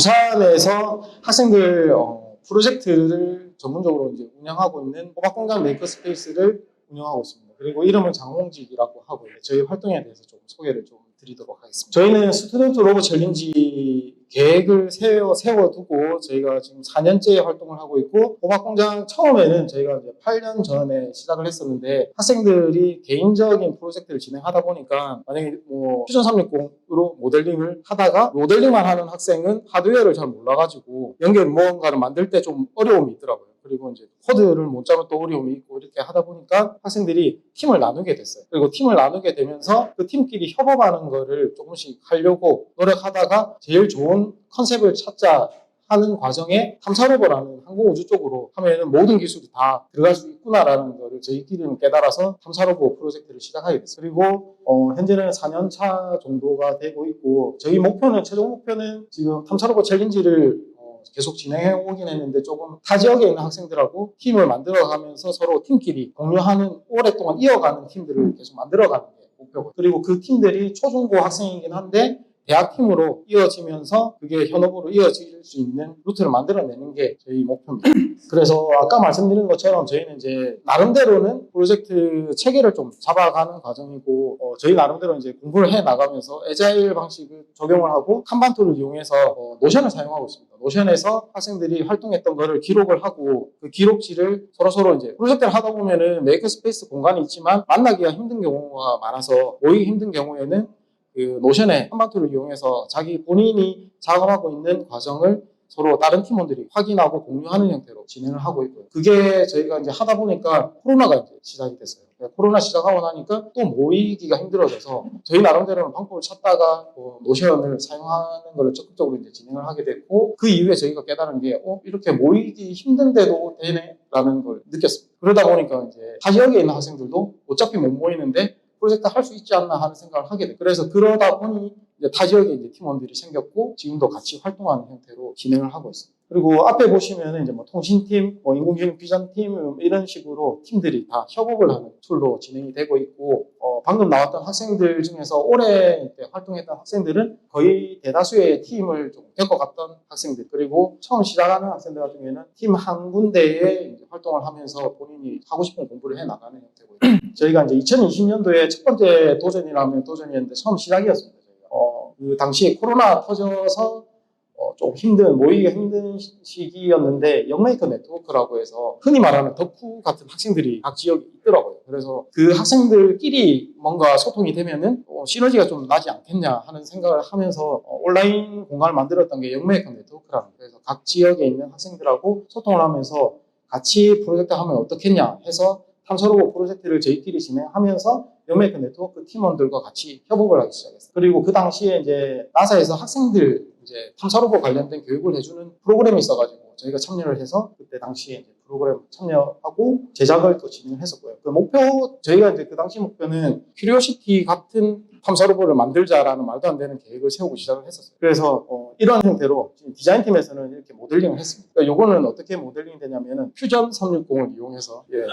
부산에서 학생들 어, 프로젝트를 전문적으로 이제 운영하고 있는 호박공장 메이커스페이스를 운영하고 있습니다. 그리고 이름은 장홍직이라고 하고 요 저희 활동에 대해서 좀 소개를 좀 드리도록 하겠습니다. 저희는 스튜던트 로봇 챌린지 계획을 세워, 세워두고 저희가 지금 4년째 활동을 하고 있고 호박공장 처음에는 저희가 이제 8년 전에 시작을 했었는데 학생들이 개인적인 프로젝트를 진행하다 보니까 만약에 뭐 퓨전 360으로 모델링을 하다가 모델링만 하는 학생은 하드웨어를 잘 몰라가지고 연결 무언가를 만들 때 좀 어려움이 있더라고요. 그리고 이제 코드를 못 잡은 또 어려움이 있고 이렇게 하다 보니까 학생들이 팀을 나누게 됐어요. 그리고 팀을 나누게 되면서 그 팀끼리 협업하는 거를 조금씩 하려고 노력하다가 제일 좋은 컨셉을 찾자 하는 과정에 탐사로버라는 항공우주 쪽으로 하면은 모든 기술이 다 들어갈 수 있구나라는 거를 저희끼리는 깨달아서 탐사로버 프로젝트를 시작하게 됐어요. 그리고 어, 현재는 4년 차 정도가 되고 있고 저희 목표는 최종 목표는 지금 탐사로버 챌린지를 어, 계속 진행해 오긴 했는데 조금 타 지역에 있는 학생들하고 팀을 만들어가면서 서로 팀끼리 공유하는 오랫동안 이어가는 팀들을 계속 만들어가는 게 목표고. 그리고 그 팀들이 초중고 학생이긴 한데 대학 팀으로 이어지면서 그게 현업으로 이어질 수 있는 루트를 만들어내는 게 저희 목표입니다. 그래서 아까 말씀드린 것처럼 저희는 이제 나름대로는 프로젝트 체계를 좀 잡아가는 과정이고 어, 저희 나름대로 이제 공부를 해 나가면서 에자일 방식을 적용을 하고 칸반 툴을 이용해서 어, 노션을 사용하고 있습니다. 노션에서 학생들이 활동했던 거를 기록을 하고 그 기록지를 서로 서로 이제 프로젝트를 하다 보면은 메이크 스페이스 공간이 있지만 만나기가 힘든 경우가 많아서 모이기 힘든 경우에는 그 노션의 한반도를 이용해서 자기 본인이 작업하고 있는 과정을 서로 다른 팀원들이 확인하고 공유하는 형태로 진행을 하고 있고요. 그게 저희가 이제 하다 보니까 코로나가 이제 시작이 됐어요. 코로나 시작하고 나니까 또 모이기가 힘들어져서 저희 나름대로는 방법을 찾다가 뭐 노션을 사용하는 걸 적극적으로 이제 진행을 하게 됐고 그 이후에 저희가 깨달은 게 어, 이렇게 모이기 힘든데도 되네 라는 걸 느꼈습니다. 그러다 보니까 이제 타 지역에 있는 학생들도 어차피 못 모이는데 프로젝트 할 수 있지 않나 하는 생각을 하게 돼. 그래서 그러다 보니 이제 타 지역에 이제 팀원들이 생겼고 지금도 같이 활동하는 형태로 진행을 하고 있습니다. 그리고 앞에 보시면은 이제 뭐 통신팀, 뭐 인공지능 비전팀 이런 식으로 팀들이 다 협업을 하는 툴로 진행이 되고 있고 어, 방금 나왔던 학생들 중에서 올해 때 활동했던 학생들은 거의 대다수의 팀을 좀 겪어갔던 학생들 그리고 처음 시작하는 학생들 같은 경우에는 팀 한 군데에 이제 활동을 하면서 본인이 하고 싶은 공부를 해 나가는 형태고 저희가 이제 2020년도에 첫 번째 도전이라면 도전이었는데 처음 시작이었습니다. 저희가. 어, 그 당시에 코로나 터져서 어, 좀 힘든 모이기가 힘든 시- 시기였는데 영메이커 네트워크라고 해서 흔히 말하는 덕후 같은 학생들이 각 지역에 있더라고요. 그래서 그 학생들끼리 뭔가 소통이 되면은 어, 시너지가 좀 나지 않겠냐 하는 생각을 하면서 어, 온라인 공간을 만들었던 게 영메이커 네트워크라는 거예요. 그래서 각 지역에 있는 학생들하고 소통을 하면서 같이 프로젝트 하면 어떻겠냐 해서 탐사로봇 프로젝트를 저희끼리 진행하면서 영메이커 네트워크 팀원들과 같이 협업을 하기 시작했어요. 그리고 그 당시에 이제 나사에서 학생들 이제 탐사로봇 관련된 교육을 해주는 프로그램이 있어가지고 저희가 참여를 해서 그때 당시에 이제 프로그램 참여하고 제작을 또 진행을 했었고요. 그 목표 저희가 이제 그 당시 목표는 큐리오시티 같은 탐사 로봇을 만들자라는 말도 안 되는 계획을 세우고 시작을 했었어요. 그래서 어, 이런 형태로 지금 디자인 팀에서는 이렇게 모델링을 했습니다. 그러니까 요거는 어떻게 모델링이 되냐면은 퓨전 360을 이용해서 예,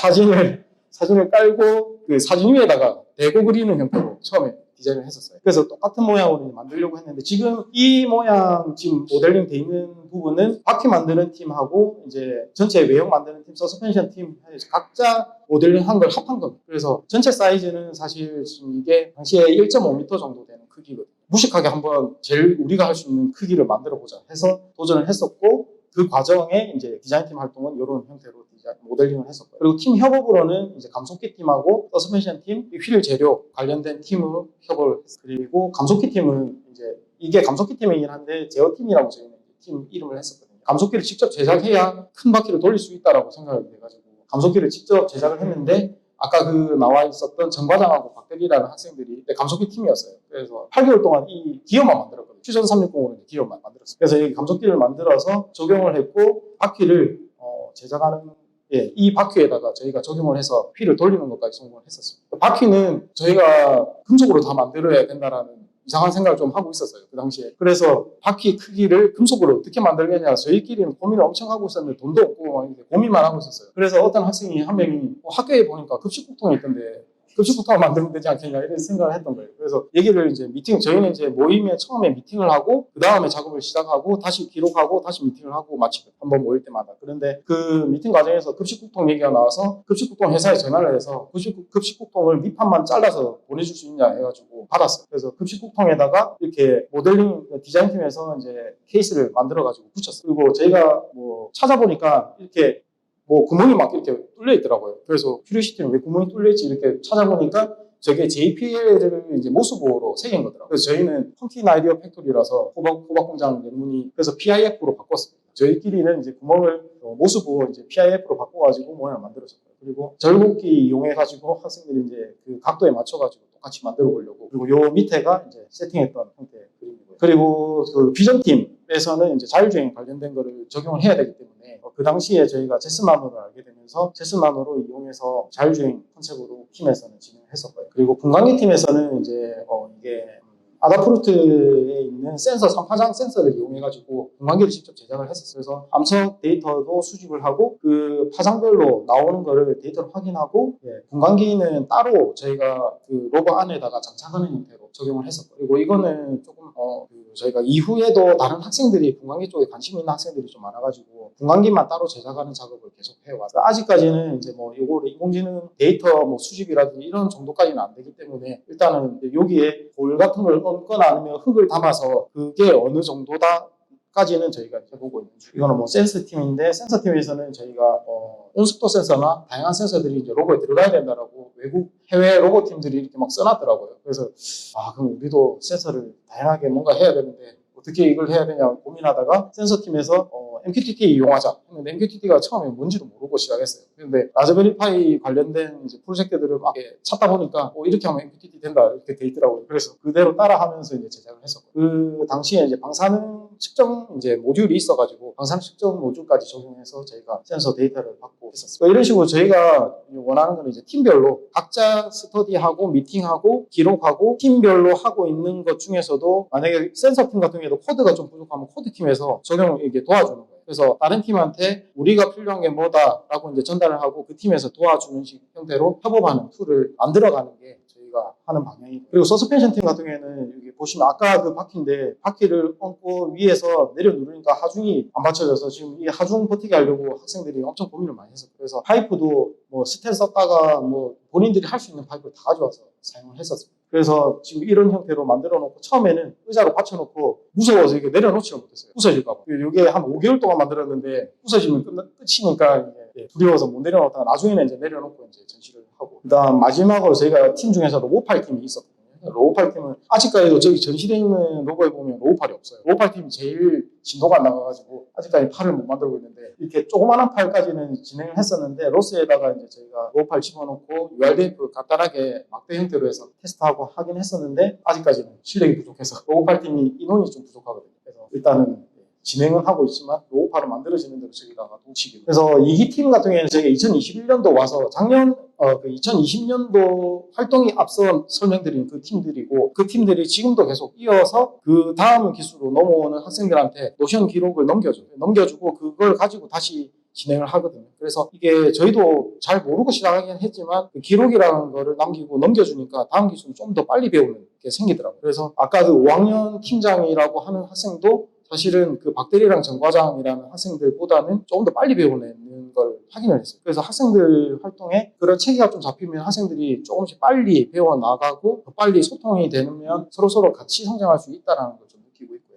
사진을 사진을 깔고 그 사진 위에다가 대고 그리는 형태로 처음에 디자인을 했었어요. 그래서 똑같은 모양으로 만들려고 했는데 지금 이 모양 지금 모델링 돼 있는 부분은 바퀴 만드는 팀하고 이제 전체 외형 만드는 팀, 서스펜션 팀 각자 모델링 한 걸 합한 겁니다. 그래서 전체 사이즈는 사실 지금 이게 당시에 1.5m 정도 되는 크기거든요. 무식하게 한번 제일 우리가 할 수 있는 크기를 만들어 보자 해서 도전을 했었고 그 과정에 이제 디자인팀 활동은 이런 형태로 디자인, 모델링을 했었고요. 그리고 팀 협업으로는 이제 감속기 팀하고 서스펜션 팀, 휠 재료 관련된 팀으로 협업을 했어요. 그리고 감속기 팀은 이제 이게 감속기 팀이긴 한데 제어 팀이라고 저희는 팀 이름을 했었거든요. 감속기를 직접 제작해야 큰 바퀴를 돌릴 수 있다라고 생각이 돼가지고 감속기를 직접 제작을 했는데 아까 그 나와 있었던 정과장하고 박대리라는 학생들이 감속기 팀이었어요. 그래서 8개월 동안 이 기어만 만들었거든요. 퓨전 360으로 기어만 만들었어요. 그래서 이 감속기를 만들어서 적용을 했고 바퀴를 어, 제작하는 예, 이 바퀴에다가 저희가 적용을 해서 휠을 돌리는 것까지 성공을 했었습니다. 바퀴는 저희가 금속으로 다 만들어야 된다라는 이상한 생각을 좀 하고 있었어요. 그 당시에. 그래서 바퀴 크기를 금속으로 어떻게 만들겠냐 저희끼리는 고민을 엄청 하고 있었는데 돈도 없고 고민만 하고 있었어요. 그래서 어떤 학생이 한 명이 어, 학교에 보니까 급식국통이 있던데 급식부터 만들면 되지 않겠냐 이런 생각을 했던 거예요. 그래서 얘기를 이제 미팅 저희는 이제 모임에 처음에 미팅을 하고 그 다음에 작업을 시작하고 다시 기록하고 다시 미팅을 하고 마치고 한 번 모일 때마다 그런데 그 미팅 과정에서 급식국통 얘기가 나와서 급식국통 회사에 전화를 해서 급식, 급식국통을 밑판만 잘라서 보내줄 수 있냐 해가지고 받았어요. 그래서 급식국통에다가 이렇게 모델링 디자인팀에서 이제 케이스를 만들어가지고 붙였어요. 그리고 저희가 뭐 찾아보니까 이렇게 뭐 구멍이 막 이렇게 뚫려 있더라고요. 그래서 큐리시티는 왜 구멍이 뚫려 있지 이렇게 찾아보니까 저게 JPL을 이제 모스보호로 새긴 거더라고요. 그래서 저희는 펑킨 아이디어 팩토리라서 호박, 호박 공장 명문이 그래서 PIF로 바꿨습니다. 저희끼리는 이제 구멍을 어, 모스보호 이제 PIF로 바꿔가지고 모양을 만들어줬고요. 그리고 절곡기 이용해가지고 학생들이 이제 그 각도에 맞춰가지고 똑같이 만들어 보려고 그리고 요 밑에가 이제 세팅했던 형태의 그림이고요. 그리고 그 비전팀 에서는 이제 자율주행 관련된 거를 적용을 해야 되기 때문에 어, 그 당시에 저희가 제스만호를 알게 되면서 제스만호로 이용해서 자율주행 컨셉으로 팀에서는 진행을 했었고요. 그리고 분광기 팀에서는 이제 어, 이게 음, 아다프루트에 있는 센서 3파장 센서를 이용해가지고 분광기를 직접 제작을 했었어요. 그래서 암석 데이터도 수집을 하고 그 파장별로 나오는 거를 데이터를 확인하고 예, 분광기는 따로 저희가 그 로버 안에다가 장착하는 형태로 적용을 했었고 그리고 이거는 조금 어, 그 저희가 이후에도 다른 학생들이 분광기 쪽에 관심 있는 학생들이 좀 많아가지고 분광기만 따로 제작하는 작업을 계속 해와서 아직까지는 이제 뭐 요거를 인공지능 데이터 뭐 수집이라든지 이런 정도까지는 안 되기 때문에 일단은 여기에 돌 같은 걸 얹거나 아니면 흙을 담아서 그게 어느 정도다 까지는 저희가 해보고 있는 중. 이거는 뭐 센서 팀인데 센서 팀에서는 저희가 어, 온습도 센서나 다양한 센서들이 이제 로고에 들어가야 된다라고 외국 해외 로고 팀들이 이렇게 막 써놨더라고요. 그래서 아 그럼 우리도 센서를 다양하게 뭔가 해야 되는데 어떻게 이걸 해야 되냐 고민하다가 센서 팀에서 어, MQTT 이용하자 했는데 MQTT가 처음에 뭔지도 모르고 시작했어요. 근데 라즈베리 파이 관련된 이제 프로젝트들을 막 이렇게 찾다 보니까 어, 이렇게 하면 MQTT 된다 이렇게 돼 있더라고요. 그래서 그대로 따라하면서 이제 제작을 했었고 그 당시에 이제 방사능 측정 이제 모듈이 있어가지고 방사능 측정 모듈까지 적용해서 저희가 센서 데이터를 받고 했었어요. 그러니까 이런 식으로 저희가 원하는 거는 이제 팀별로 각자 스터디하고 미팅하고 기록하고 팀별로 하고 있는 것 중에서도 만약에 센서 팀 같은 경우에도 코드가 좀 부족하면 코드 팀에서 적용을 이게 도와주는 거예요. 그래서 다른 팀한테 우리가 필요한 게 뭐다라고 이제 전달을 하고 그 팀에서 도와주는 식 형태로 협업하는 툴을 만들어가는 게 저희가 하는 방향이고 그리고 서스펜션 팀 같은 경우에는 여기 보시면 아까 그 바퀴인데 바퀴를 얹고 위에서 내려 누르니까 하중이 안 받쳐져서 지금 이 하중 버티게 하려고 학생들이 엄청 고민을 많이 했어요. 그래서 파이프도 뭐 스텔 썼다가 뭐 본인들이 할 수 있는 파이프를 다 가져와서 사용을 했었어요. 그래서 지금 이런 형태로 만들어 놓고 처음에는 의자로 받쳐놓고 무서워서 이게 내려놓지를 못했어요. 부서질까봐. 이게 한 5개월 동안 만들었는데 부서지면 끝, 끝이니까 이게 두려워서 못 내려놓다가 나중에는 이제 내려놓고 이제 전시를 하고. 그 다음 마지막으로 저희가 팀 중에서도 로팔 팀이 있었거든요. 로우팔 팀은 아직까지도 저기 전시되어 있는 로고에 보면 로우팔이 없어요. 로우팔 팀이 제일 진도가 안 나가가지고 아직까지 팔을 못 만들고 있는데 이렇게 조그마한 팔까지는 진행을 했었는데 로스에다가 이제 저희가 로우팔 집어넣고 URDF 간단하게 막대 형태로 해서 테스트하고 하긴 했었는데 아직까지는 실력이 부족해서 로우팔 팀이 인원이 좀 부족하거든요. 그래서 일단은 진행은 하고 있지만 로우팔을 만들어지는 대로 저기다가 동치기로. 그래서 이기 팀 같은 경우에는 저희가 2021년도 와서 작년 어, 그 2020년도 활동이 앞서 설명드린 그 팀들이고 그 팀들이 지금도 계속 이어서 그 다음 기술로 넘어오는 학생들한테 노션 기록을 넘겨줘요. 넘겨주고 그걸 가지고 다시 진행을 하거든요. 그래서 이게 저희도 잘 모르고 시작하긴 했지만 그 기록이라는 거를 남기고 넘겨주니까 다음 기술을 좀더 빨리 배우는 게 생기더라고요. 그래서 아까 그 5학년 팀장이라고 하는 학생도 사실은 그 박대리랑 정과장이라는 학생들보다는 조금 더 빨리 배우는 걸 확인을 했어요. 그래서 학생들 활동에 그런 체계가 좀 잡히면 학생들이 조금씩 빨리 배워 나가고 더 빨리 소통이 되면 서로 서로 같이 성장할 수좀 느끼고 있고요.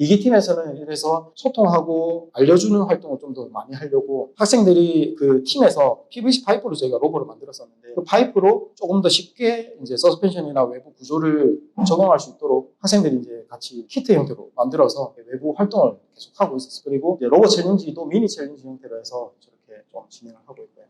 이기 팀에서는 이래서 소통하고 알려주는 활동을 좀 더 많이 하려고 학생들이 그 팀에서 PVC 파이프로 저희가 로고를 만들었었는데 그 파이프로 조금 더 쉽게 이제 서스펜션이나 외부 구조를 적용할 수 있도록 학생들이 이제 같이 키트 형태로 만들어서 외부 활동을 계속 하고 있었어요. 그리고 이제 로고 챌린지도 미니 챌린지 형태로 해서 저렇게 좀 진행을 하고 있고요.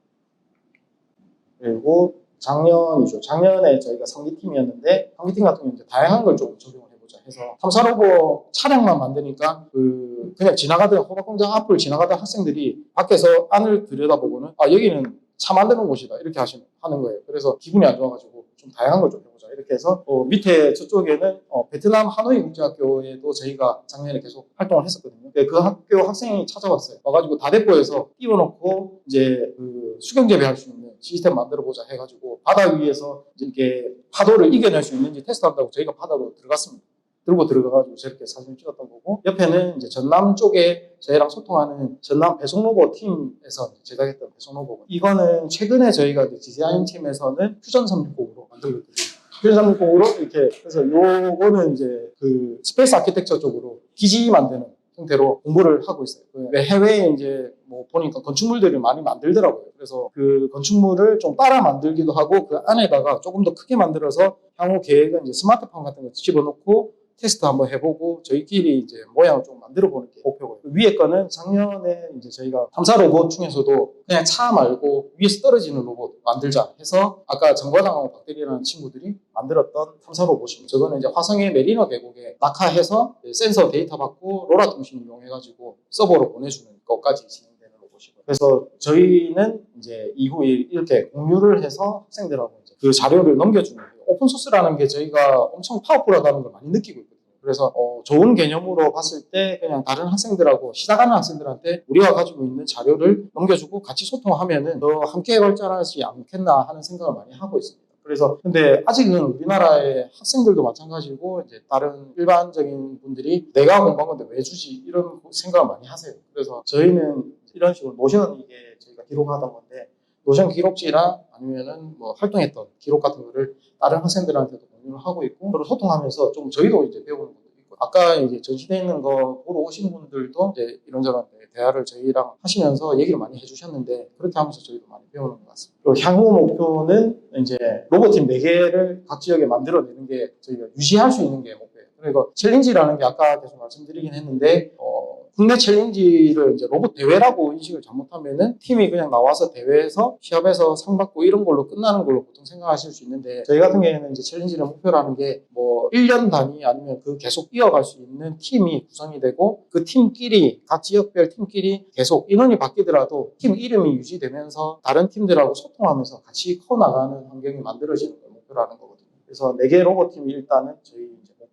그리고 작년이죠. 작년에 저희가 성기팀이었는데 성기팀 같은 경우는 다양한 걸좀 적용을 해보자 해서 탐사로버 차량만 만드니까 그 그냥 지나가던 호박공장 앞을 지나가던 학생들이 밖에서 안을 들여다보고는 아 여기는 차 만드는 곳이다 이렇게 하시는 하는 거예요. 그래서 기분이 안 좋아가지고 좀 다양한 걸 좀 해보자 이렇게 해서 어, 밑에 저쪽에는 어, 베트남 하노이 국제학교에도 저희가 작년에 계속 활동을 했었거든요. 근데 그 학교 학생이 찾아왔어요. 와가지고 다대포에서 띄워놓고 이제 그 수경 재배할 수 있는 시스템 만들어 보자 해가지고 바다 위에서 이렇게 파도를 이겨낼 수 있는지 테스트한다고 저희가 바다로 들어갔습니다. 들고 들어가가지고 저렇게 사진 찍었던 거고 옆에는 이제 전남 쪽에 저희랑 소통하는 전남 배송 로봇 팀에서 제작했던 배송 로봇 이거는 최근에 저희가 디자인 팀에서는 퓨전 360으로 만들고 있거든요. 퓨전 360으로 이렇게 그래서 요거는 이제 그 스페이스 아키텍처 쪽으로 기지 만드는 형태로 공부를 하고 있어요. 그 해외에 이제 뭐 보니까 건축물들을 많이 만들더라고요. 그래서 그 건축물을 좀 따라 만들기도 하고 그 안에다가 조금 더 크게 만들어서 향후 계획은 이제 스마트폰 같은 거 집어넣고 테스트 한번 해보고 저희끼리 이제 모양을 좀 만들어 보는 게 목표고요. 그 위에 거는 작년에 이제 저희가 탐사 로봇 중에서도 그냥 차 말고 위에서 떨어지는 로봇 만들자 해서 아까 정과장하고 박대리라는 친구들이 만들었던 탐사 로봇입니다. 저거는 이제 화성의 메리너 계곡에 낙하해서 센서 데이터 받고 로라 통신 이용해가지고 서버로 보내주는 것까지 진행되는 로봇이고요. 그래서 저희는 이제 이후에 이렇게 공유를 해서 학생들하고 그 자료를 넘겨주는 거예요. 오픈소스라는 게 저희가 엄청 파워풀하다는 걸 많이 느끼고 있거든요. 그래서 어, 좋은 개념으로 봤을 때 그냥 다른 학생들하고 시작하는 학생들한테 우리가 가지고 있는 자료를 넘겨주고 같이 소통하면은 더 함께 발전하지 않겠나 하는 생각을 많이 하고 있습니다. 그래서 근데 아직은 우리나라의 학생들도 마찬가지고 이제 다른 일반적인 분들이 내가 공부한 건데 왜 주지 이런 생각을 많이 하세요. 그래서 저희는 이런 식으로 노션 이게 저희가 기록하던 건데 노션 기록지랑 아니면은 뭐 활동했던 기록 같은 거를 다른 학생들한테도 공유를 하고 있고 서로 소통하면서 좀 저희도 이제 배우는 것도 있고 아까 이제 전시돼 있는 거 보러 오신 분들도 이제 이런저런 대화를 저희랑 하시면서 얘기를 많이 해주셨는데 그렇게 하면서 저희도 많이 배우는 것 같습니다. 그리고 향후 목표는 이제 로봇팀 4개를 각 지역에 만들어내는 게 저희가 유지할 수 있는 게 목표예요. 그리고 챌린지라는 게 아까 계속 말씀드리긴 했는데 어, 국내 챌린지를 이제 로봇 대회라고 인식을 잘못하면은 팀이 그냥 나와서 대회에서 시합에서 상 받고 이런 걸로 끝나는 걸로 보통 생각하실 수 있는데 저희 같은 경우에는 이제 챌린지를 목표라는 게 뭐 1년 단위 아니면 그 계속 이어갈 수 있는 팀이 구성이 되고 그 팀끼리 각 지역별 팀끼리 계속 인원이 바뀌더라도 팀 이름이 유지되면서 다른 팀들하고 소통하면서 같이 커 나가는 환경이 만들어지는 걸 목표라는 거거든요. 그래서 4개 로봇 팀이 일단은 저희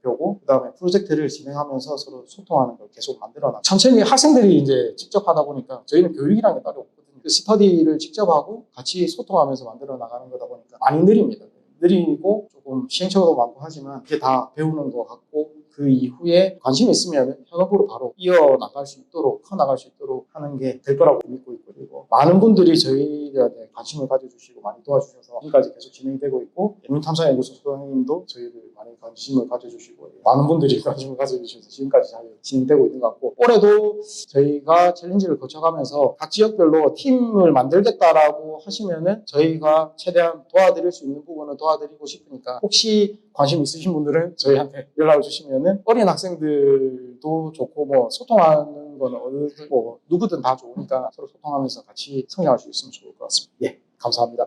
목표고 그다음에 프로젝트를 진행하면서 서로 소통하는 걸 계속 만들어 나. 천천히 학생들이 이제 직접 하다 보니까 저희는 교육이라는 게 따로 없거든요. 그 스터디를 직접 하고 같이 소통하면서 만들어 나가는 거다 보니까 많이 느립니다. 느리고 조금 시행착오도 많고 하지만 이게 다 배우는 것 같고 그 이후에 관심 있으면 현업으로 바로 이어 나갈 수 있도록 커 나갈 수 있도록 하는 게 될 거라고 믿고 있고 그리고 많은 분들이 저희들한테 관심을 가져주시고 많이 도와주셔서 지금까지 계속 진행되고 있고 국민탐사연구소 소장님도 저희를 많이 관심을 가져주시고 많은 분들이 관심을 가져주셔서 지금까지 잘 진행되고 있는 것 같고 올해도 저희가 챌린지를 거쳐가면서 각 지역별로 팀을 만들겠다라고 하시면은 저희가 최대한 도와드릴 수 있는 부분은 도와드리고 싶으니까 혹시 관심 있으신 분들은 저희한테 연락을 주시면은 어린 학생들도 좋고 뭐 소통하는 거는 어느 뭐 누구든 다 좋으니까 서로 소통하면서 같이 성장할 수 있으면 좋을 것 같습니다. 예, 감사합니다.